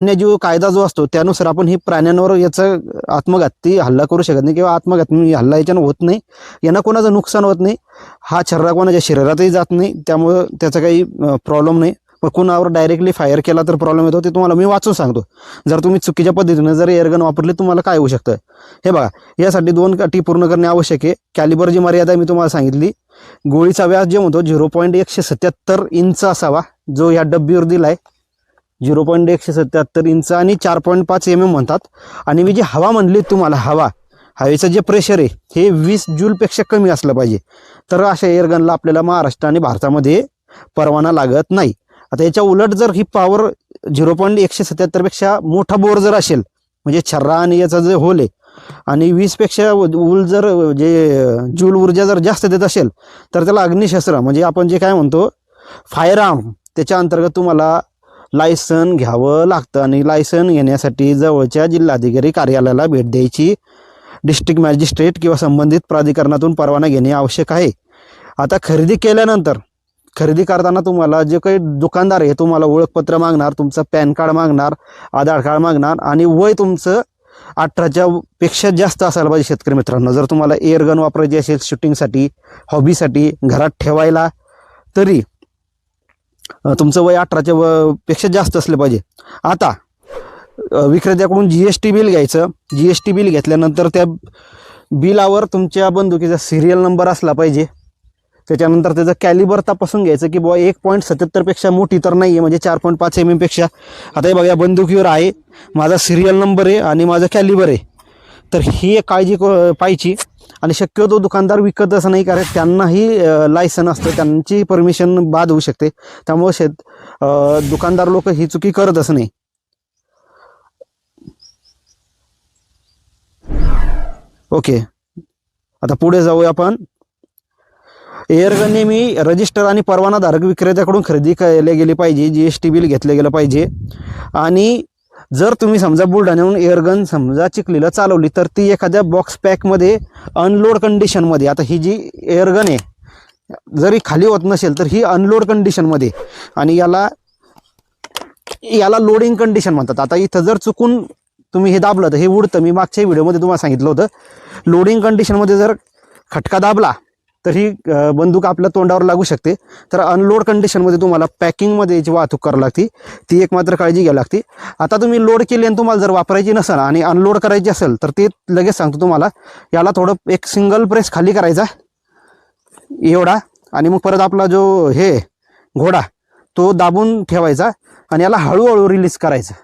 वन्यजीव कायदा जो असतो त्यानुसार आपण ही प्राण्यांवर याचा आत्मघाती हल्ला करू शकत नाही किंवा आत्मघाती हल्ला याच्यानं होत नाही. यांना कोणाचं नुकसान होत नाही. हा छर्रा कोणाच्या शरीरातही जात नाही. त्यामुळं त्याचा काही प्रॉब्लेम नाही. पण कुणावर डायरेक्टली फायर केला तर प्रॉब्लेम येतो ते तुम्हाला मी वाचून सांगतो. जर तुम्ही चुकीच्या पद्धतीनं जर एअरगन वापरले तुम्हाला काय होऊ शकतं? हे बघा यासाठी दोन अटी पूर्ण करणे आवश्यक आहे. कॅलिबरची मर्यादा मी तुम्हाला सांगितली. गोळीचा व्यास जे म्हणतो झिरो पॉईंट एकशे सत्याहत्तर इंच असावा जो या डब्बीवर दिला आहे झिरो पॉईंट एकशे सत्याहत्तर इंच आणि चार पॉईंट पाच एम एम म्हणतात. आणि मी जी हवा म्हणली तुम्हाला हवा हवेचं जे प्रेशर आहे हे वीस जूलपेक्षा कमी असलं पाहिजे. तर अशा एअरगनला आपल्याला महाराष्ट्र आणि भारतामध्ये परवाना लागत नाही. आता याच्या उलट जर ही पॉवर झिरो पॉईंट एकशे सत्याहत्तरपेक्षा मोठा बोर जर असेल म्हणजे छर्रा आणि याचा जे होल आहे आणि वीसपेक्षा उल जर जे जूल ऊर्जा जर जास्त देत असेल तर त्याला अग्निशस्त्र म्हणजे आपण जे काय म्हणतो फायर आर्म त्याच्या अंतर्गत तुम्हाला लायसन घ्यावं लागतं आणि लायसन घेण्यासाठी जवळच्या जिल्हाधिकारी कार्यालयाला भेट द्यायची. डिस्ट्रिक्ट मॅजिस्ट्रेट किंवा संबंधित प्राधिकरणातून परवाना घेणे आवश्यक आहे. आता खरेदी केल्यानंतर खरेदी करताना तुम्हाला जे काही दुकानदार आहे तुम्हाला ओळखपत्र मागणार तुमचं पॅन कार्ड मागणार आधार कार्ड मागणार आणि वय तुमचं अठराच्या पेक्षा जास्त असायला पाहिजे शेतकरी मित्रांनो. जर तुम्हाला एअरगन वापरायची असेल शूटिंगसाठी हॉबीसाठी घरात ठेवायला तरी तुमचं वय अठराच्या व पेक्षा जास्त असलं पाहिजे. आता विक्रेत्याकडून जी एस टी बिल घ्यायचं. जी एस टी बिल घेतल्यानंतर त्या बिलावर तुमच्या बंदुकीचा सिरियल नंबर असला पाहिजे. त्याच्यानंतर त्याचं कॅलिबर तपासून घ्यायचं की बुवा एक पॉईंट सत्याहत्तरपेक्षा मोठी तर नाही आहे म्हणजे चार पॉईंट पाच एम एमपेक्षा आता हे बघा या बंदुकीवर आहे. माझा सिरियल नंबर आहे आणि माझं कॅलिबर आहे. तर ही एक काळजी क- पाहिजे. आणि शक्यतो दुकानदार विकत असं नाही कारण त्यांनाही लायसन असतं त्यांची परमिशन बाद होऊ शकते. त्यामुळे शेत दुकानदार लोक ही चुकी करतच नाही. ओके. आता पुढे जाऊया आपण. एअरगन नेहमी रजिस्टर आणि परवानाधारक विक्रेत्याकडून खरेदी केली गेली पाहिजे जी एस टी बिल घेतलं गेलं पाहिजे. आणि जर तुम्ही समजा बुलढाण्याहून एअरगन समजा चिखलीला चालवली तर ती एखाद्या बॉक्स पॅकमध्ये अनलोड कंडिशनमध्ये आता ही जी एअरगन आहे जरी खाली होत नसेल तर ही अनलोड कंडिशनमध्ये आणि याला याला लोडिंग कंडिशन म्हणतात. आता इथं जर चुकून तुम्ही हे दाबलं तर हे उडतं. मी मागच्या व्हिडिओमध्ये तुम्हाला सांगितलं होतं. लोडिंग कंडिशनमध्ये जर खटका दाबला तर ही बंदूक आपल्या तोंडावर लागू शकते. तर अनलोड कंडिशनमध्ये तुम्हाला पॅकिंगमध्ये याची वाहतूक करावी लागते ती एक मात्र काळजी घ्यावी लागते. आता तुम्ही लोड केली आणि तुम्हाला जर वापरायची नसेल आणि अनलोड करायची असेल तर ते लगेच सांगतो तुम्हाला. याला थोडं एक सिंगल प्रेस खाली करायचा. एवढा. आणि मग परत आपला जो हे घोडा तो दाबून ठेवायचा. आणि याला हळूहळू रिलीज करायचं.